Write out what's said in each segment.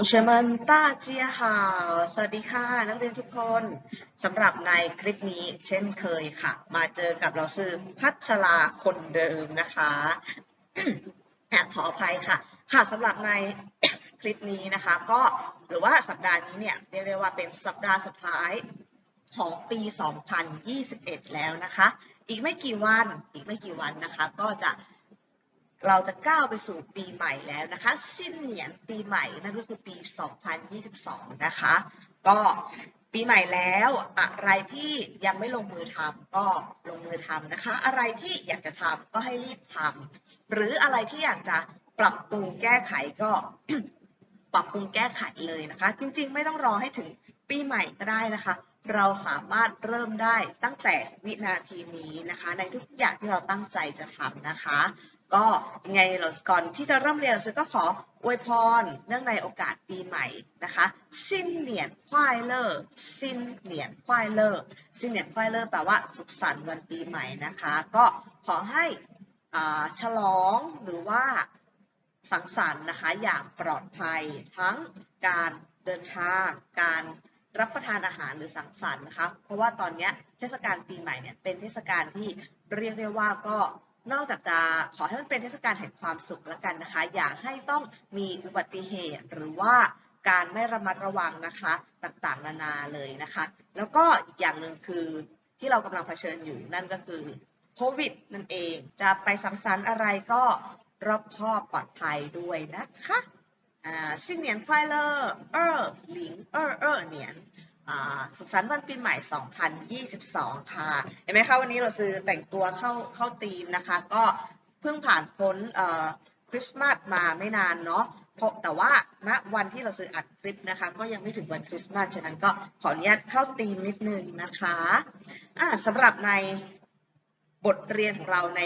งเชมันตาเจียฮาสวัสดีค่ะ นักเรียนทุกคนสำหรับในคลิปนี้เช่นเคยค่ะ มาเจอกับเราซื้อพัชราคนเดิมนะคะแอบขออภัยค่ะ ค่ะสำหรับในคลิปนี้นะคะ ก็หรือว่าสัปดาห์นี้เนี่ยเรียกว่าเป็นสัปดาห์สุดท้ายของปี 2021 แล้วนะคะ อีกไม่กี่วันอีกไม่กี่วันนะคะ ก็จะ เราจะก้าวไปสู่ปีใหม่แล้วนะคะ สิ้นเหนียนปีใหม่นั่นก็คือปี 2022 นะคะ ก็ปีใหม่แล้วอะไรที่ยังไม่ลงมือทำก็ลงมือทำนะคะ อะไรที่อยากจะทำก็ให้รีบทำหรืออะไรที่อยากจะปรับปรุงแก้ไขก็ปรับปรุงแก้ไขเลยนะคะ จริงๆ ไม่ต้องรอให้ถึงปีใหม่ก็ได้นะคะ เราสามารถเริ่มได้ตั้งแต่วินาทีนี้นะคะ ในทุกอย่างที่เราตั้งใจจะทำนะคะ ก็ยังไงเราก่อนที่จะเริ่มเรียนเราก็ขออวยพรเนื่องในโอกาสปีใหม่นะคะสิ้นเหนียนควายเลอร์สิ้นเหนียนควายเลอร์สิ้นเหนียนควายเลอร์แปลว่าสุขสันต์วันปีใหม่นะคะ ก็ขอให้อ่าฉลองหรือว่าสังสรรค์นะคะอย่างปลอดภัยทั้งการเดินทาง การรับประทานอาหารหรือสังสรรค์นะคะ เพราะว่าตอนนี้เทศกาลปีใหม่เนี่ยเป็นเทศกาลที่เรียกได้ว่าก็ นอกจากจะขอให้มันเป็นเทศกาลแห่งความสุขแล้วกันนะคะ อย่าให้ต้องมีอุบัติเหตุหรือว่าการไม่ระมัดระวังนะคะต่างๆ นานาเลยนะคะ แล้วก็อีกอย่างหนึ่งคือที่เรากำลังเผชิญอยู่นั่นก็คือโควิดนั่นเองจะไปสังสรรค์อะไรก็รอบคอบปลอดภัยด้วยนะคะอ่าซิงเหนียนายเลอร์เออหลิงเออเออเหนียนอ่าสุขสันต์วันปีใหม่ 2022 ค่ะ เห็นไหมคะวันนี้เราซื้อแต่งตัวเข้าเข้าธีมนะคะ ก็เพิ่งผ่านพ้นคริสต์มาสมาไม่นานเนาะเพราะแต่ว่าณวันที่เราซื้ออัดคลิปนะคะ ก็ยังไม่ถึงวันคริสต์มาส ฉะนั้นก็ขออนุญาตเข้าธีมนิดนึงนะคะอ่าสำหรับในบทเรียนของเราใน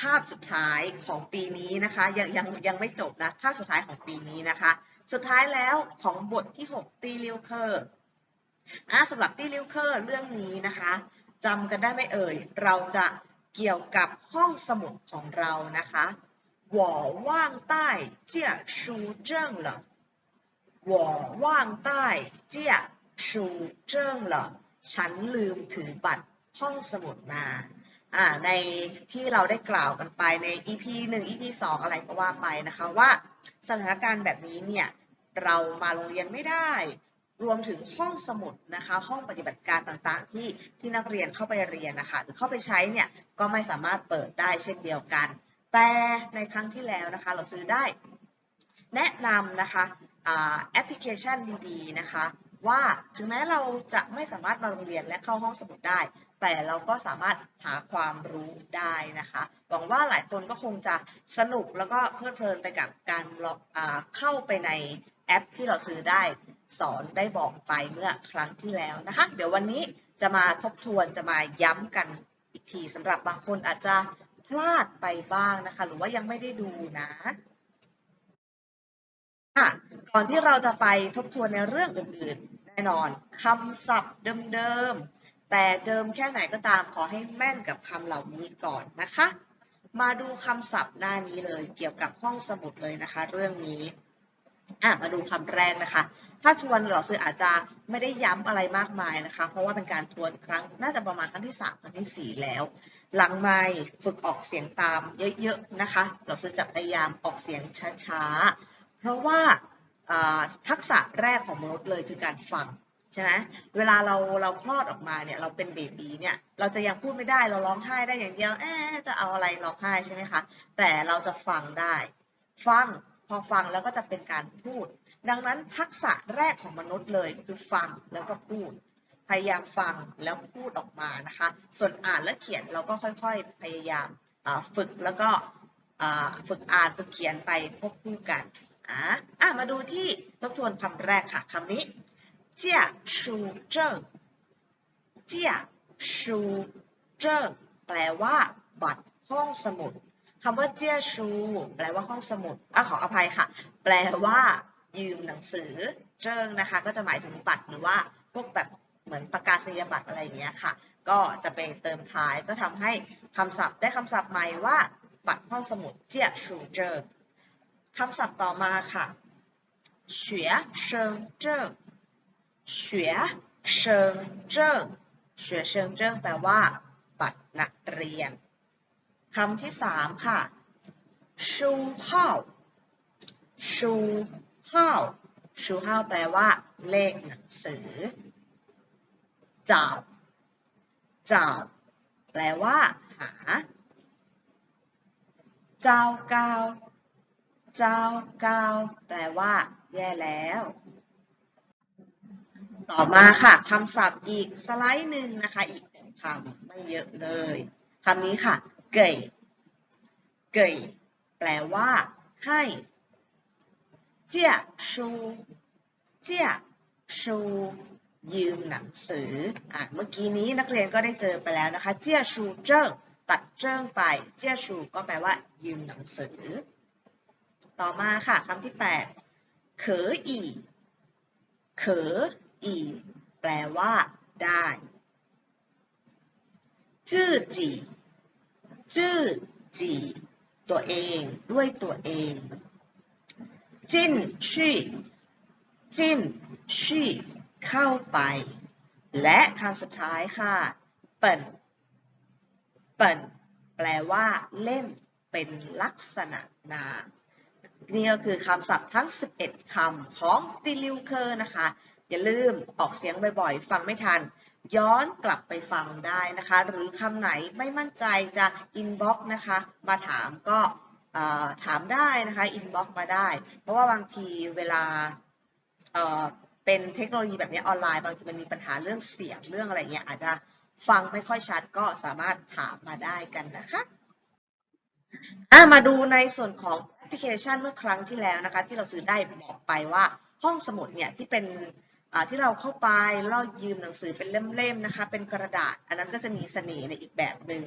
คาบสุดท้ายของปีนี้นะคะ ยังยังยังไม่จบนะคาบสุดท้ายของปีนี้นะคะ สุดท้ายแล้วของบทที่ 6 ตีลิวเคอร์ อ่ะสำหรับตี้ลิวเคอร์เรื่องนี้นะคะจำกันได้ไหมเอ่ย เราจะเกี่ยวกับห้องสมุดของเรานะคะ我忘带借书证了我忘带借书证了ฉันลืมถือบัตรห้องสมุดมาอ่าในที่เราได้กล่าวกันไปใน EP 1 EP 2 อะไรก็ว่าไปนะคะว่าสถานการณ์แบบนี้เนี่ยเรามาโรงเรียนไม่ได้ รวมถึงห้องสมุดนะคะ ห้องปฏิบัติการต่างๆ ที่ที่นักเรียนเข้าไปเรียนนะคะหรือเข้าไปใช้เนี่ยก็ไม่สามารถเปิดได้เช่นเดียวกัน แต่ในครั้งที่แล้วนะคะ เราซื้อได้แนะนำนะคะแอปพลิเคชันดีๆนะคะว่าถึงแม้เราจะไม่สามารถมาโรงเรียนและเข้าห้องสมุดได้ แต่เราก็สามารถหาความรู้ได้นะคะหวังว่าหลายคนก็คงจะสนุกแล้วก็เพลิดเพลินไปกับการเข้าไปในแอปที่เราซื้อได้ สอนได้บอกไปเมื่อครั้งที่แล้วนะคะ เดี๋ยววันนี้จะมาทบทวนจะมาย้ำกันอีกทีสำหรับบางคนอาจจะพลาดไปบ้างนะคะ หรือว่ายังไม่ได้ดูนะค่ะก่อนที่เราจะไปทบทวนในเรื่องอื่นๆ แน่นอนคำศัพท์เดิมๆ แต่เดิมแค่ไหนก็ตามขอให้แม่นกับคำเหล่านี้ก่อนนะคะ มาดูคำศัพท์หน้านี้เลยเกี่ยวกับห้องสมุดเลยนะคะ เรื่องนี้ อะมาดูคำแรกนะคะ ถ้าทวนหล่อซื้ออาจจะไม่ได้ย้ำอะไรมากมายนะคะ เพราะว่าเป็นการทวนครั้งน่าจะประมาณครั้งที่3ครั้งที่4แล้ว หลังไม่ฝึกออกเสียงตามเยอะๆนะคะหล่อซื้อจะพยายามออกเสียงช้าๆ เพราะว่าทักษะแรกของมนุษย์เลยคือการฟังใช่ไหมเวลาเราเราคลอดออกมาเนี่ยเราเป็นเบบีเนี่ยเราจะยังพูดไม่ได้เราร้องไห้ได้อย่างเดียวเอ๊ะจะเอาอะไรร้องไห้ใช่ไหมคะแต่เราจะฟังได้ ฟัง อฟังแล้วก็จะเป็นการพูด ดังนั้นทักษะแรกของมนุษย์เลยคือฟังแล้วก็พูด พยายามฟังแล้วพูดออกมานะคะ ส่วนอ่านและเขียนเราก็ค่อยๆ พยายามฝึกแล้วก็ฝึกอ่านฝึกเขียนไปควบคู่กันอ่าอะมาดูที่ทบทวนคำแรกค่ะคำนี้เจียชูเจิ้งเจียชูเจิ้งแปลว่า บัตรห้องสมุด คำว่าเจียชู แปลว่าห้องสมุดอะขออภัยค่ะ แปลว่า ยืมหนังสือ เจิ้งนะคะ ก็จะหมายถึงบัตรหรือว่าพวกแบบเหมือนประกาศนียบัตรอะไรอย่างเงี้ยค่ะ ก็จะเป็นเติมท้ายก็ทำให้คำศัพท์ได้คำศัพท์ใหม่ว่า บัตรห้องสมุดเจียชูเจิ้งคำศัพท์ต่อมาค่ะเฉียเชิงเจิ้งเฉียเชิงเจิ้งเฉียเชิงเจิ้งแปลว่า บัตรนักเรียน คำที่สามค่ะชูเฮาชูเฮาชูเฮาแปลว่า เลขหนังสือจาบจาบแปลว่า หาเจ้าเกาเจ้าเกาแปลว่า แย่แล้ว ต่อมาค่ะคำศัพท์อีกสไลด์หนึ่งนะคะ อีกหนึ่งคำไม่เยอะเลยคำนี้ค่ะ เก่ยเก่ยแปลว่า ให้เจี้ยชูเจี้ยชูยืมหนังสืออะเมื่อกี้นี้นักเรียนก็ได้เจอไปแล้วนะคะ เจี้ยชูเจิ้งตัดเจิ้งไป เจี้ยชูก็แปลว่า ยืมหนังสือ ต่อมาค่ะคำที่แปดเขออีเขออีแปลว่า ได้จื้อจี จื้อจีตัวเองด้วยตัวเองจิ้นชี่จิ้นชี่เข้าไป และคำสุดท้ายค่ะเปิ่นเปิ่นแปลว่าเล่มเป็นลักษณะนามนี่ก็คือคำศัพท์ทั้ง 11คำของติลิวเคอร์นะคะ อย่าลืมออกเสียงบ่อยๆ ฟังไม่ทัน ย้อนกลับไปฟังได้นะคะ หรือคำไหนไม่มั่นใจจะอินบ็อกนะคะ มาถามก็ถามได้นะคะอินบ็อกมาได้ เพราะว่าบางทีเวลาเป็นเทคโนโลยีแบบนี้ออนไลน์บางทีมันมีปัญหาเรื่องเสียงเรื่องอะไรเงี้ยอาจจะฟังไม่ค่อยชัดก็สามารถถามมาได้กันนะคะมาดูในส่วนของแอปพลิเคชันเมื่อครั้งที่แล้วนะคะ ที่เราซื้อได้บอกไปว่าห้องสมุดเนี่ยที่เป็น ที่เราเข้าไปล้วเรายืมหนังสือเป็นเล่มๆนะคะ เป็นกระดาษ อันนั้นก็จะมีเสน่ห์ในอีกแบบหนึ่ง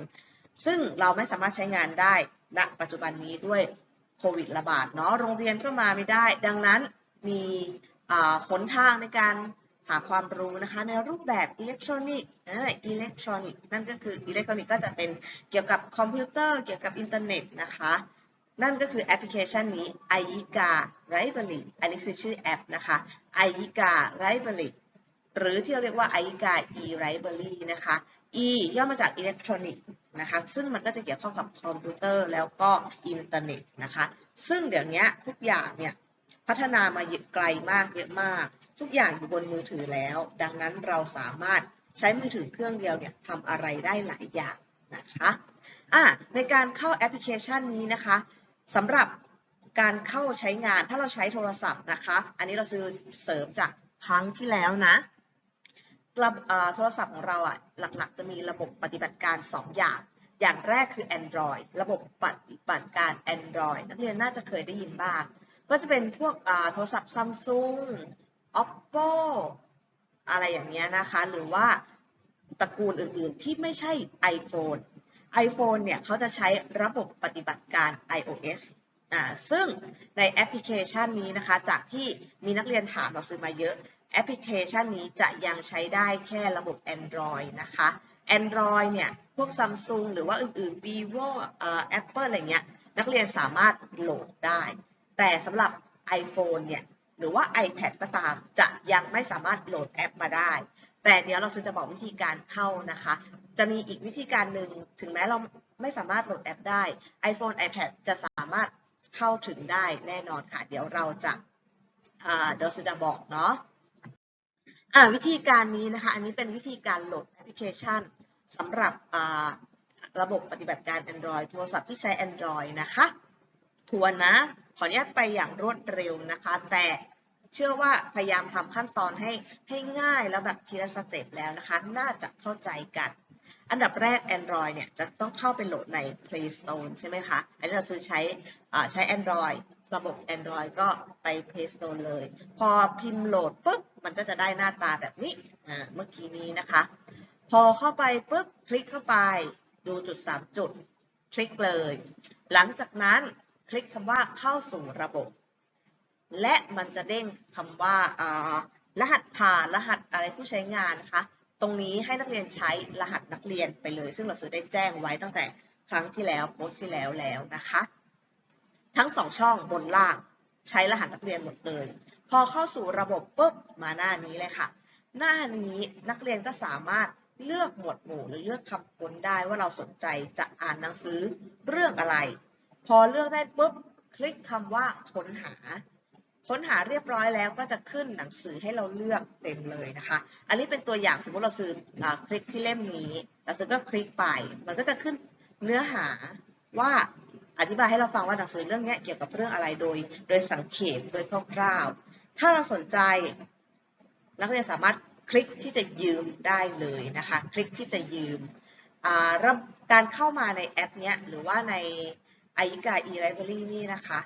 ซึ่งเราไม่สามารถใช้งานได้ณปัจจุบันนี้ด้วยโควิดระบาดเนาะโรงเรียนก็มาไม่ได้ ดังนั้นมีหนทางในการหาความรู้นะคะในรูปแบบอิเล็กทรอนิกส์อิเล็กทรอนิกส์นั่นก็คืออิเล็กทรอนิกส์ก็จะเป็นเกี่ยวกับคอมพิวเตอร์เกี่ยวกับอินเทอร์เน็ตนะคะ นั่นก็คือแอปพลิเคชันนี้ i i k a Library อันนี้คือชื่อแอปนะคะ i i k a Library หรือที่เราเรียกว่า i i k a e Library นะคะ e ย่อมาจากอิเล็กทรอนิกส์นะคะซึ่งมันก็จะเกี่ยวข้องกับคอมพิวเตอร์แล้วก็อินเทอร์เน็ตนะคะซึ่งเดี๋ยวนี้ทุกอย่างเนี่ยพัฒนามาไกลมากเยอะมาก ทุกอย่างอยู่บนมือถือแล้ว ดังนั้นเราสามารถใช้มือถือเครื่องเดียวเนี่ยทำอะไรได้หลายอย่างนะคะอะในการเข้าแอปพลิเคชันนี้นะคะ สำหรับการเข้าใช้งานถ้าเราใช้โทรศัพท์นะคะ อันนี้เราซื้อเสริมจากครั้งที่แล้วนะระโทรศัพท์ของเราอะหลักๆ จะมีระบบปฏิบัติการ 2 อย่าง อย่างแรกคือ Android ระบบปฏิบัติการ Android นักเรียนน่าจะเคยได้ยินบ้าง ก็จะเป็นพวกโทรศัพท์ Samsung Oppo อะไรอย่างเงี้ยนะคะ หรือว่าตระกูลอื่นๆที่ไม่ใช่ iPhone iPhone เนี่ยเขาจะใช้ระบบปฏิบัติการ iOS อ่าซึ่งในแอปพลิเคชันนี้นะคะ จากที่มีนักเรียนถามเราซื้อมาเยอะแอปพลิเคชันนี้จะยังใช้ได้แค่ระบบ Android นะคะ Android เนี่ย พวก Samsung หรือว่าอื่นๆ vivo เอ่อ Apple อะไรเงี้ย นักเรียนสามารถโหลดได้ แต่สำหรับ iPhone เนี่ย หรือว่า iPad ก็ตาม จะยังไม่สามารถโหลดแอปมาได้ แต่เดี๋ยวเราจะบอกวิธีการเข้านะคะ จะมีอีกวิธีการหนึ่งถึงแม้เราไม่สามารถโหลดแอปได้ iPhone iPad จะสามารถเข้าถึงได้แน่นอนค่ะ เดี๋ยวเราจะเดี๋ยวจะบอกเนาะวิธีการนี้นะคะ อันนี้เป็นวิธีการโหลดแอปพลิเคชันสำหรับระบบปฏิบัติการ Android โทรศัพท์ที่ใช้ Android นะคะทวนนะ ขออนุญาตไปอย่างรวดเร็วนะคะ แต่เชื่อว่าพยายามทำขั้นตอนให้ให้ง่ายแล้วแบบทีละสเต็ปแล้วนะคะ น่าจะเข้าใจกัน อันดับแรก Android เนี่ยจะต้องเข้าไปโหลดใน Play Store ใช่ไหมคะ อันนี้เราซื้อใช้ใช้ Android ระบบ Android ก็ไป Play Store เลย พอพิมพ์โหลดปุ๊บ มันก็จะได้หน้าตาแบบนี้เมื่อกี้นี้นะคะ พอเข้าไปปุ๊บ คลิกเข้าไปดูจุด 3 จุด คลิกเลย หลังจากนั้นคลิกคำว่าเข้าสู่ระบบ และมันจะเด้งคำว่ารหัสผ่านรหัสอะไรผู้ใช้งานนะคะ รงนี้ให้นักเรียนใช้รหัสนักเรียนไปเลย ซึ่งเราซื้อได้แจ้งไว้ตั้งแต่ครั้งที่แล้วโพสต์ที่แล้วแล้วนะคะ ทั้งสองช่องบนล่างใช้รหัสนักเรียนหมดเลย พอเข้าสู่ระบบปุ๊บมาหน้านี้เลยค่ะ หน้านี้นักเรียนก็สามารถเลือกหมวดหมู่หรือเลือกคำค้นได้ว่าเราสนใจจะอ่านหนังสือเรื่องอะไร พอเลือกได้ปุ๊บคลิกคำว่าค้นหา ค้นหาเรียบร้อยแล้วก็จะขึ้นหนังสือให้เราเลือกเต็มเลยนะคะ อันนี้เป็นตัวอย่างสมมติเราซื้ออคลิกที่เล่มนี้ เราซื้อก็คลิกไป มันก็จะขึ้นเนื้อหาว่าอธิบายให้เราฟังว่าหนังสือเรื่องนี้เกี่ยวกับเรื่องอะไรโดย โดยสังเขปโดยคร่าวๆ ถ้าเราสนใจนักเรียนสามารถคลิกที่จะยืมได้เลยนะคะ คลิกที่จะยืมการเข้ามาในแอปนี้หรือว่าในไอกา e-library นี่นะคะ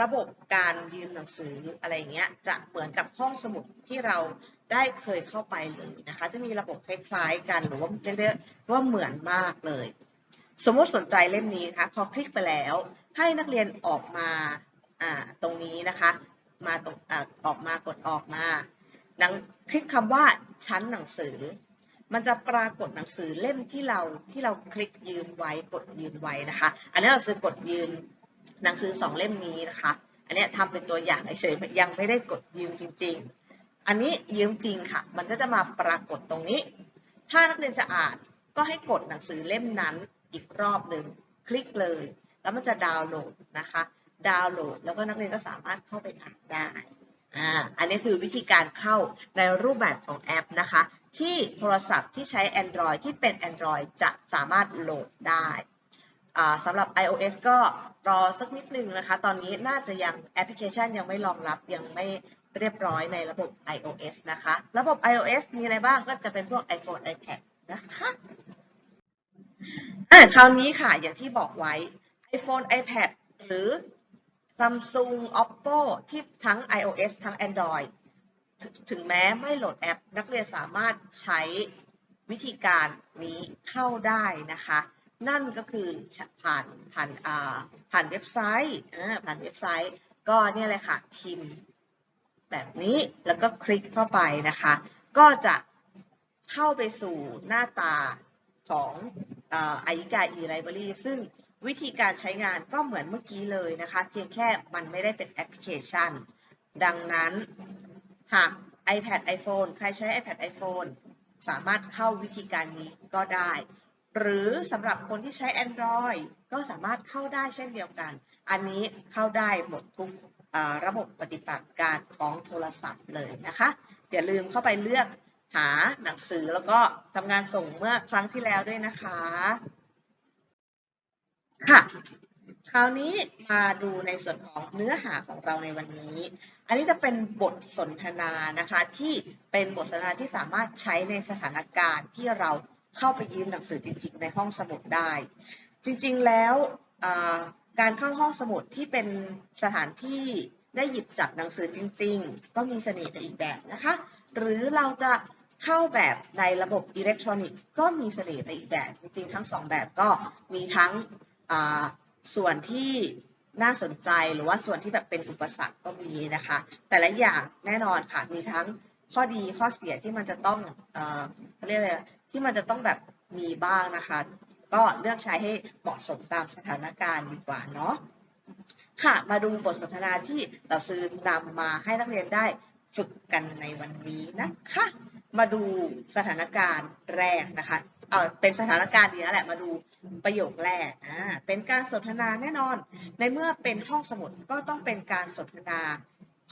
ระบบการยืมหนังสืออะไรเงี้ยจะเหมือนกับห้องสมุดที่เราได้เคยเข้าไปเลยนะคะ จะมีระบบคล้ายๆกันหรือว่าเรียกว่าเหมือนมากเลย สมมติสนใจเล่มนี้นะคะพอคลิกไปแล้วให้นักเรียนออกมาอ่าตรงนี้นะคะ มาตรงอาออกมากดออกมาหนังคลิกคำว่าชั้นหนังสือ มันจะปรากฏหนังสือเล่มที่เราที่เราคลิกยืมไว้กดยืมไว้นะคะ อันนี้เราซื้อกดยืม หนังสือสองเล่มนี้นะคะ อันนี้ทำเป็นตัวอย่างเฉยๆยังไม่ได้กดยืมจริง ๆ อันนี้ยืมจริงค่ะ มันก็จะมาปรากฏตรงนี้ ถ้านักเรียนจะอ่านก็ให้กดหนังสือเล่มนั้นอีกรอบหนึ่งคลิกเลย แล้วมันจะดาวน์โหลดนะคะ ดาวน์โหลดแล้วก็นักเรียนก็สามารถเข้าไปอ่านได้อ่าอันนี้คือวิธีการเข้าในรูปแบบของแอปนะคะ ที่โทรศัพท์ที่ใช้ Android ที่เป็น Android จะสามารถโหลดได้ สำหรับ iOS ก็รอสักนิดนึงนะคะ ตอนนี้น่าจะยังแอปพลิเคชันยังไม่รองรับยังไม่เรียบร้อยในระบบ iOS นะคะ ระบบ iOS มีอะไรบ้างก็จะเป็นพวก iPhone iPad นะคะอ่าคราวนี้ค่ะอย่างที่บอกไว้ iPhone iPad หรือ Samsung Oppo ที่ทั้ง iOS ทั้ง Android ถถึงแม้ไม่โหลดแอป นักเรียนสามารถใช้วิธีการนี้เข้าได้นะคะ นั่นก็คือผ่านผ่านอ่าผ่านเว็บไซต์ผ่านเว็บไซต์ ก็เนี่ยเลยค่ะพิมพ์แบบนี้แล้วก็คลิกเข้าไปนะคะ ก็จะเข้าไปสู่หน้าตาของไอการ e-library ซึ่งวิธีการใช้งานก็เหมือนเมื่อกี้เลยนะคะ เพียงแค่มันไม่ได้เป็นแอปพลิเคชัน ดังนั้นหาก iPad iPhone ใครใช้ iPad iPhone สามารถเข้าวิธีการนี้ก็ได้ หรือสำหรับคนที่ใช้ Android ก็สามารถเข้าได้เช่นเดียวกัน อันนี้เข้าได้หมดทุกระบบปฏิบัติการของโทรศัพท์เลยนะคะ อย่าลืมเข้าไปเลือกหาหนังสือแล้วก็ทำงานส่งเมื่อครั้งที่แล้วด้วยนะคะ ค่ะ คราวนี้มาดูในส่วนของเนื้อหาของเราในวันนี้ อันนี้จะเป็นบทสนทนานะคะที่เป็นบทสนทนาที่สามารถใช้ในสถานการณ์ที่เรา เข้าไปยืมหนังสือจริง ๆ ในห้องสมุดได้ จริงๆแล้วการเข้าห้องสมุดที่เป็นสถานที่ได้หยิบจับหนังสือจริง ๆ ก็มีเสน่ห์ไปอีกแบบนะคะ หรือเราจะเข้าแบบในระบบอิเล็กทรอนิกส์ก็มีเสน่ห์ไปอีกแบบ จริงๆ ทั้งสองแบบก็มีทั้งส่วนที่น่าสนใจหรือว่าส่วนที่แบบเป็นอุปสรรคก็มีนะคะ แต่ละอย่างแน่นอนค่ะมีทั้งข้อดีข้อเสียที่มันจะต้องเออเขาเรียกอะไร ที่มันจะต้องแบบมีบ้างนะคะ ก็เลือกใช้ให้เหมาะสมตามสถานการณ์ดีกว่าเนาะค่ะมาดูบทสนทนาที่เราซื้อนำมาให้นักเรียนได้ฝึกกันในวันนี้นะคะ มาดูสถานการณ์แรกนะคะ เออเป็นสถานการณ์นี้แหละ มาดูประโยคแรก อ่า เป็นการสนทนาแน่นอน ในเมื่อเป็นห้องสมุดก็ต้องเป็นการสนทนา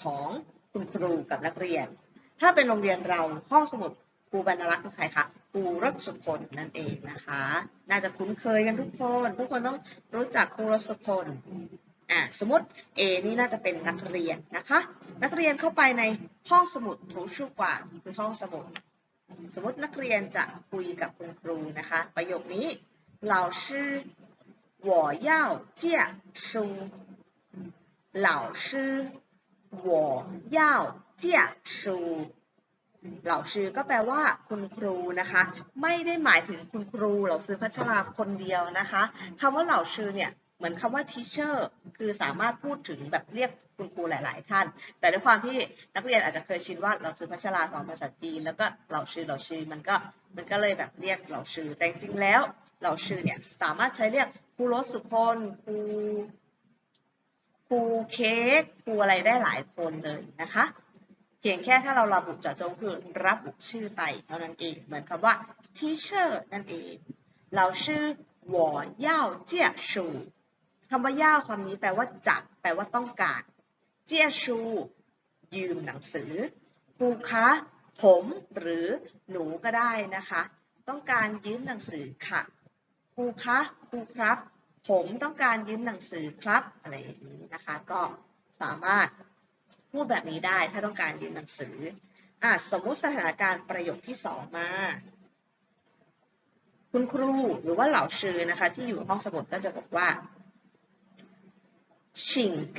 ของคุณครูกับนักเรียน ถ้าเป็นโรงเรียนเราห้องสมุดครูบรรณรักษ์คือใครคะ รูรสสุพลนั่นเองนะคะ น่าจะคุ้นเคยกันทุกคน ทุกคนต้องรู้จักครูรสสุพล อ่าสมมติ A นี่น่าจะเป็นนักเรียนนะคะ นักเรียนเข้าไปในห้องสมุด图书馆คือห้องสมุด สมมตินักเรียนจะคุยกับคุณครูนะคะ ประโยคนี้老师我要借书老师我要借书 เหล่าชื่อก็แปลว่าคุณครูนะคะ ไม่ได้หมายถึงคุณครูเหล่าซื้อพัชราคนเดียวนะคะคำว่าเหล่าชื่อเนี่ยเหมือนคำว่า teacher คือสามารถพูดถึงแบบเรียกคุณครูหลาย ๆ ท่าน แต่ด้วยความที่นักเรียนอาจจะเคยชินว่าเราซื้อพัชราสอนภาษาจีน แล้วก็เหล่าชื่อเหล่าชื่อมันก็มันก็เลยแบบเรียกเหล่าชื่อแต่จริงแล้วเหล่าชื่อเนี่ยสามารถใช้เรียกครูรสสุคนครูครูเค้กครูอะไรได้หลายคนเลยนะคะ เพียงแค่ถ้าเราระบุเจาะจงคือรับุชื่อไปเท่านั้นเอง เหมือนคำว่า teacher นั่นเอง เราชื่อวอย่าเจียชูคำว่าย่าความนี้แปลว่าจับแปลว่าต้องการ เจียชู ยืมหนังสือครูคะ ผมหรือหนูก็ได้นะคะ ต้องการยืมหนังสือค่ะครูคะครูครับ ผมต้องการยืมหนังสือครับอะไรอย่างนี้นะคะ ก็สามารถ พูดแบบนี้ได้ถ้าต้องการยืมหนังสืออ่ะสมมุติสถานการณ์ประโยคที่สองมา คุณครูหรือว่าเหล่าชื่อนะคะ ที่อยู่ห้องสมุดก็จะบอกว่า请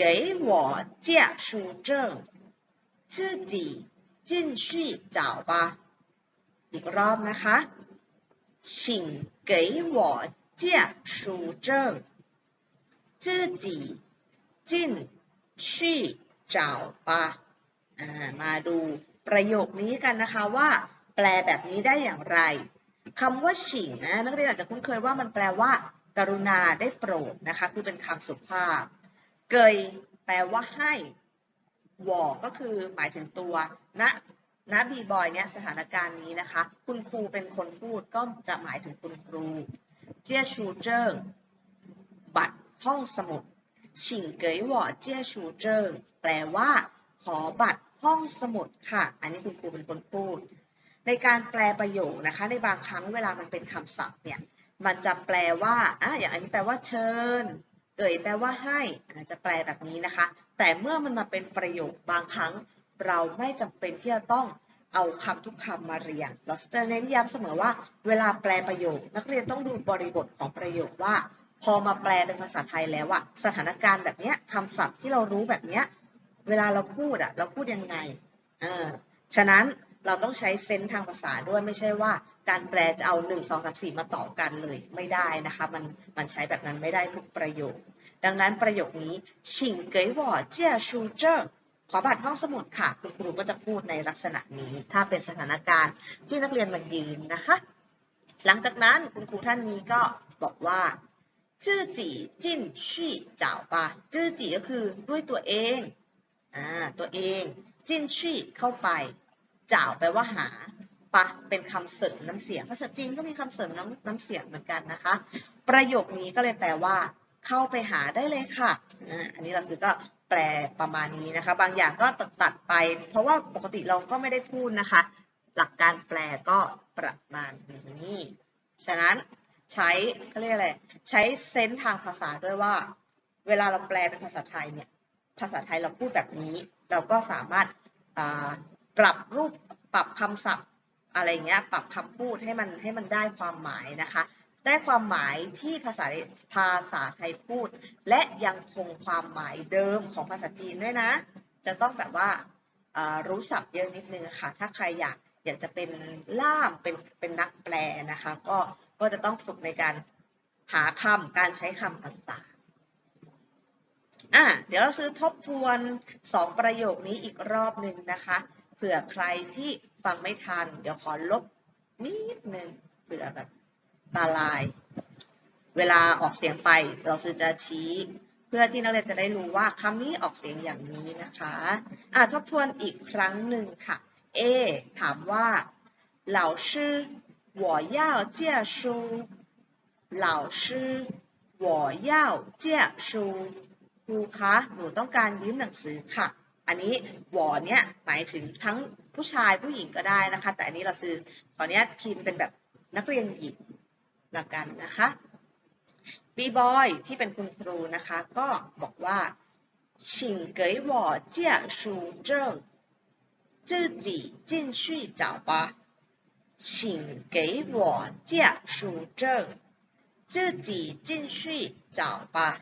给我借书证自己进去找吧อีกรอบนะคะ请给我借书证自己进去 เจ้าปะมาดูประโยคนี้กันนะคะว่า แปลแบบนี้ได้อย่างไรคำว่าฉิงนะนักเรียนอาจจะคุ้นเคยว่ามันแปลว่า กรุณาได้โปรดนะคะ คือเป็นคำสุภาพ เกย แปลว่าให้วอก็คือหมายถึงตัวณณบีบอยเนี่ยสถานการณ์นี้นะคะ คุณครูเป็นคนพูดก็จะหมายถึงคุณครู เจียชูเจิ้งบัตรห้องสมุดฉิงเกยหวอเจียชูเจิ้ง แปลว่า ขอบัตรห้องสมุดค่ะ อันนี้คุณครูเป็นคนพูด ในการแปลประโยคนะคะ ในบางครั้งเวลามันเป็นคำศัพท์เนี่ย มันจะแปลว่าอะอย่างอันนี้แปลว่าเชิญ เอ่ยแปลว่าให้อาจจะแปลแบบนี้นะคะ แต่เมื่อมันมาเป็นประโยคบางครั้ง เราไม่จำเป็นที่จะต้องเอาคำทุกคำมาเรียง เราจะเน้นย้ำเสมอว่า เวลาแปลประโยค นักเรียนต้องดูบริบทของประโยคว่า พอมาแปลเป็นภาษาไทยแล้วอะสถานการณ์แบบเนี้ยคำศัพท์ที่เรารู้แบบเนี้ย เวลาเราพูดอะเราพูดยังไงเออฉะนั้นเราต้องใช้เซนส์ทางภาษาด้วยไม่ใช่ว่าการแปลจะเอาหนึ่งสองสามสี่มาต่อกันเลยไม่ได้นะคะมันมันใช้แบบนั้นไม่ได้ทุกประโยค ดังนั้นประโยคนี้ชิงเกยหวอเจียชูเจิ้งขอบัตรห้องสมุดค่ะ คุณครูก็จะพูดในลักษณะนี้ ถ้าเป็นสถานการณ์ที่นักเรียนมายืนนะคะ หลังจากนั้นคุณครูท่านนี้ก็บอกว่าจื้อจีจิ้นชี่เจ้าปะจื้อจีก็คือด้วยตัวเอง อ่าตัวเองจิ้นชี่เข้าไปจ้าวแปลว่าหาปะเป็นคำเสริมน้ำเสียงภาษาจีนก็มีคำเสริมน้ำน้ำเสียงเหมือนกันนะคะ ประโยคนี้ก็เลยแปลว่า เข้าไปหาได้เลยค่ะอ่าอันนี้เราซื้อก็แปลประมาณนี้นะคะ บางอย่างก็ตัดตัดไป เพราะว่าปกติเราก็ไม่ได้พูดนะคะ หลักการแปลก็ประมาณนี้ฉะนั้นใช้เขาเรียกอะไรใช้เซนส์ทางภาษาด้วยว่า เวลาเราแปลเป็นภาษาไทยเนี่ย ภาษาไทยเราพูดแบบนี้ เราก็สามารถปรับรูปปรับคำศัพท์อะไรเงี้ยปรับคำพูดให้มันให้มันได้ความหมายนะคะ ได้ความหมายที่ภาษาภาษาไทยพูด และยังคงความหมายเดิมของภาษาจีนด้วยนะ จะต้องแบบว่าอ่ารู้ศัพท์เยอะนิดนึงค่ะ ถ้าใครอยากอยากจะเป็นล่ามเป็นเป็นนักแปลนะคะ ก็ก็จะต้องฝึกในการหาคำการใช้คำต่างๆ อ่ะเดี๋ยวเราซื้อทบทวนสองประโยคนี้อีกรอบหนึ่งนะคะเผื่อใครที่ฟังไม่ทัน เดี๋ยวขอลบนิดนึงเผื่อแบบตาลาย เวลาออกเสียงไปเราซื้อจะชี้ เพื่อที่นักเรียนจะได้รู้ว่าคำนี้ออกเสียงอย่างนี้นะคะอ่ะทบทวนอีกครั้งหนึ่งค่ะ A ถามว่า老师我要借书老师我要借书ค รูคะหนูต้องการยืมหนังสือค่ะ อันนี้วอเนี่ยหมายถึงทั้งผู้ชายผู้หญิงก็ได้นะคะ แต่อันนี้เราซื้อขออนุญาตพิมพ์เป็นแบบนักเรียนหญิงละกันนะคะบีบอยที่เป็นคุณครูนะคะ ก็บอกว่า请给我借书证自己进去找吧请给我借书证自己进去找吧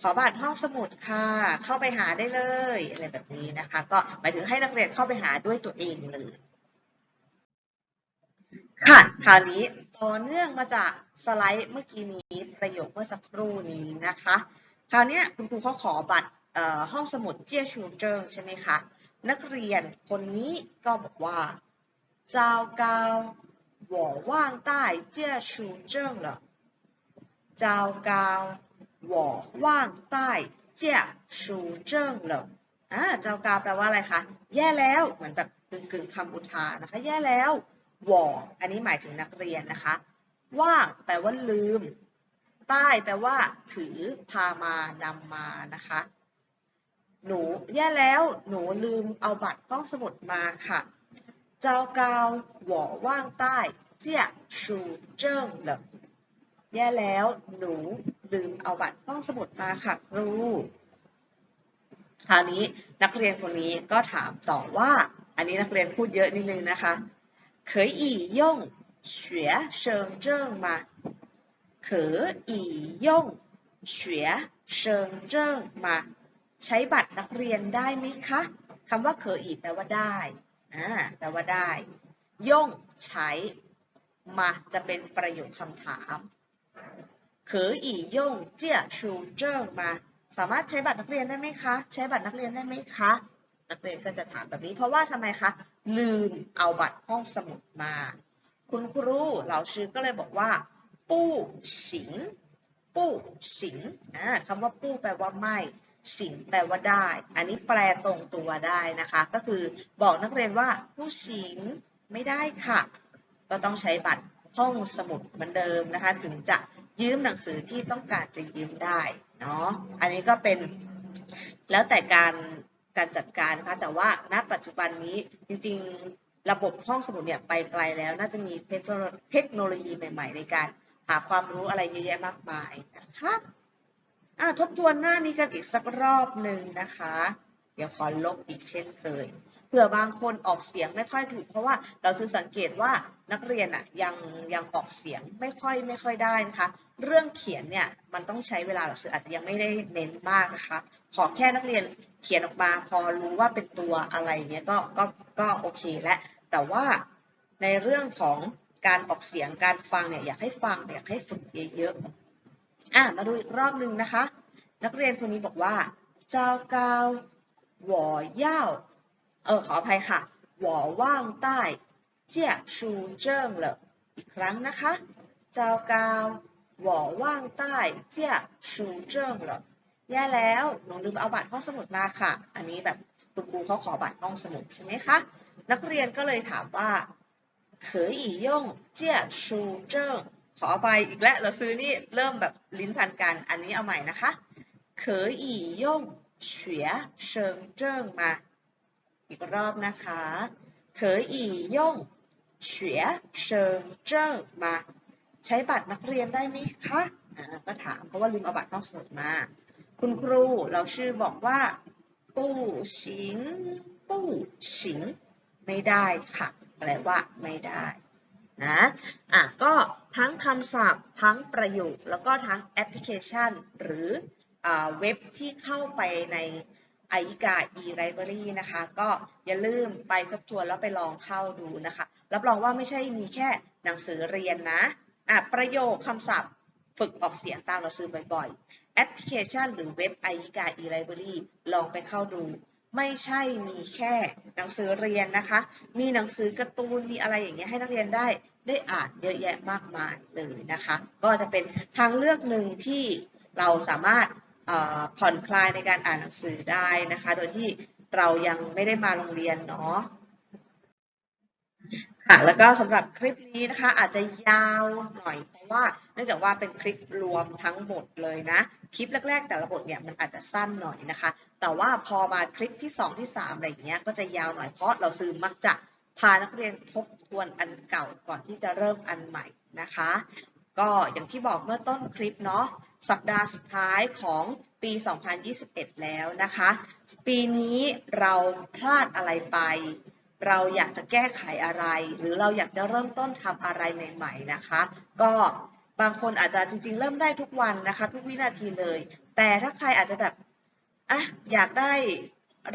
ขอบัตรห้องสมุดค่ะ เข้าไปหาได้เลยอะไรแบบนี้นะคะ ก็หมายถึงให้นักเรียนเข้าไปหาด้วยตัวเองเลย ค่ะ คราวนี้ต่อเนื่องมาจากสไลด์เมื่อกี้นี้ประโยคเมื่อสักครู่นี้นะคะ คราวนี้คุณครูเขาขอบัตรเอ่อห้องสมุดเจียชูเจิงใช่ไหมคะ นักเรียนคนนี้ก็บอกว่าเจ้าเกา我忘带借书证了เจ้าเกา 我忘带借书证了 อ่าเจ้ากาวแปลว่าอะไรคะ แย่แล้ว เหมือนแบบกึ่งกึ่งๆคำอุทานนะคะ แย่แล้วหวออันนี้หมายถึงนักเรียนนะคะ ว่างแปลว่าลืม ใต้แปลว่า ถือ พามานำมานะคะ หนูแย่แล้ว หนูลืมเอาบัตรห้องสมุดมาค่ะ เจ้ากาวหวอว่างใต้ เจี้ยชูเจิ้งเหลอแย่แล้ว หนู ลืมเอาบัตรห้องสมุดมาค่ะครู คราวนี้นักเรียนคนนี้ก็ถามต่อว่า อันนี้นักเรียนพูดเยอะนิดนึงนะคะ可以用学生证吗可以用学生证吗ใช้บัตรนักเรียนได้ไหมคะคำว่าเคยอีแปลว่าได้อ่าแปลว่าได้ ย่งใช้มาจะเป็นประโยคคำถาม 可以用借书证吗สามารถใช้บัตรนักเรียนได้ไหมคะ ใช้บัตรนักเรียนได้ไหมคะ นักเรียนก็จะถามแบบนี้ เพราะว่าทำไมคะ ลืมเอาบัตรห้องสมุดมา คุณครูเหล่าชื่อก็เลยบอกว่า ปู้สิง ปู้สิงอ่าคำว่าปู้แปลว่าไม่ สิงแปลว่าได้ อันนี้แปลตรงตัวได้นะคะ ก็คือบอกนักเรียนว่า ผู้สิงไม่ได้ค่ะ ก็ต้องใช้บัตรห้องสมุดเหมือนเดิมนะคะ ถึงจะ ยืมหนังสือที่ต้องการจะยืมได้เนาะอันนี้ก็เป็นแล้วแต่การการจัดการนะคะแต่ว่าณปัจจุบันนี้จริงๆระบบห้องสมุดเนี่ยไปไกลแล้ว น่าจะมีเทคโนโลยีใหม่ ๆ ในการหาความรู้อะไรเยอะแยะมากมายนะคะอะทบทวนหน้านี้กันอีกสักรอบหนึ่งนะคะ เดี๋ยวขอลบอีกเช่นเคยเผื่อบางคนออกเสียงไม่ค่อยถูก เพราะว่าเราซื้อสังเกตว่านักเรียนอะยังยังออกเสียงไม่ค่อยไม่ค่อยได้นะคะ เรื่องเขียนเนี่ยมันต้องใช้เวลาเราซื้ออาจจะยังไม่ได้เน้นมากนะคะ ขอแค่นักเรียนเขียนออกมาพอรู้ว่าเป็นตัวอะไรเนี่ยก็ก็ก็โอเคแล้วแต่ว่าในเรื่องของการออกเสียงการฟังเนี่ยอยากให้ฟังอยากให้ฝึกเยอะๆอะมาดูอีกรอบหนึ่งนะคะ นักเรียนคนนี้บอกว่า เจ้าเกาหวอย่าเออขออภัยค่ะหวอว่างใต้เจี้ยชูเจิ้งเหลออีกครั้งนะคะ เจ้าเกา หวอว่างใต้เจี้ยชูเจิ้งเหลอแย่แล้วหนูลืมเอาบัตรห้องสมุดมาค่ะ อันนี้แบบคุณครูเขาขอบัตรห้องสมุดใช่ไหมคะ นักเรียนก็เลยถามว่า可以用借书证ขอไปอีกแล้วเราซื้อนี่เริ่มแบบลิ้นพันกัน อันนี้เอาใหม่นะคะ可以用学生证吗อีกรอบนะคะ可以用学生证吗 ใช้บัตรนักเรียนได้ไหมคะก็ถามเพราะว่าลืมเอาบัตรห้องสมุดมา คุณครูเราชื่อบอกว่าปู้สิงปู้สิงไม่ได้ค่ะแปลว่าไม่ได้นะอะก็ทั้งคำศัพท์ทั้งประโยค แล้วก็ทั้งแอปพลิเคชัน หรืออเว็บที่เข้าไปในไอ i กา e-library นะคะ ก็อย่าลืมไปทบทวนแล้วไปลองเข้าดูนะคะ รับรองว่าไม่ใช่มีแค่หนังสือเรียนนะ อะประโยคคำศัพท์ฝึกออกเสียงตามหนังสือบ่อยๆ แอปพลิเคชันหรือเว็บ i กา e-library ลองไปเข้าดู ไม่ใช่มีแค่หนังสือเรียนนะคะ มีหนังสือการ์ตูน มีอะไรอย่างเงี้ยให้นักเรียนได้ ได้อ่านเยอะแยะมากมายเลยนะคะ ก็จะเป็นทางเลือกหนึ่งที่เราสามารถผ่อนคลายในการอ่านหนังสือได้นะคะ โดยที่เรายังไม่ได้มาโรงเรียนเนาะ ค่ะแล้วก็สำหรับคลิปนี้นะคะ อาจจะยาวหน่อยเพราะว่าเนื่องจากว่าเป็นคลิปรวมทั้งหมดเลยนะ คลิปแรก ๆ แต่ละบทเนี่ยมันอาจจะสั้นหน่อยนะคะ แต่ว่าพอมาคลิปที่ 2 ที่ 3 อะไรอย่างเงี้ยก็จะยาวหน่อยเพราะเราซื้อมักจะพานักเรียนทบทวนอันเก่าก่อนที่จะเริ่มอันใหม่นะคะ ก็อย่างที่บอกเมื่อต้นคลิปเนาะสัปดาห์สุดท้ายของปี 2021 แล้วนะคะ ปีนี้เราพลาดอะไรไป เราอยากจะแก้ไขอะไร หรือเราอยากจะเริ่มต้นทำอะไรใหม่ ๆนะคะ ก็บางคนอาจจะจริง ๆ เริ่มได้ทุกวันนะคะ ทุกวินาทีเลย แต่ถ้าใครอาจจะแบบอะอยากได้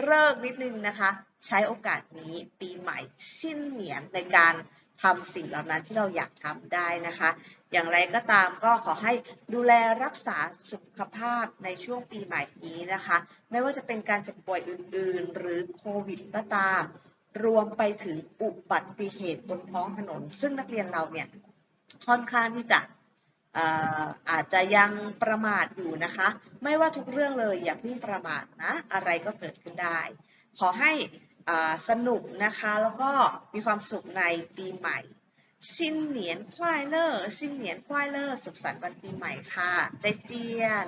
เลิกนิดนึงนะคะ ใช้โอกาสนี้ปีใหม่สิ้นเหนียนในการทำสิ่งเหล่านั้นที่เราอยากทำได้นะคะ อย่างไรก็ตามก็ขอให้ดูแลรักษาสุขภาพในช่วงปีใหม่นี้นะคะ ไม่ว่าจะเป็นการเจ็บป่วยอื่น ๆ หรือโควิดก็ตาม รวมไปถึงอุบัติเหตุบนท้องถนน ซึ่งนักเรียนเราเนี่ยค่อนข้างที่จะอาจจะยังประมาทอยู่นะคะ ไม่ว่าทุกเรื่องเลยอย่าเพิ่งประมาทนะอะไรก็เกิดขึ้นได้ ขอให้สนุกนะคะแล้วก็มีความสุขในปีใหม่ซินเหนียนควายเลอร์ซินเหนียนควายเลอร์สุขสันต์วันปีใหม่ค่ะใจเจียน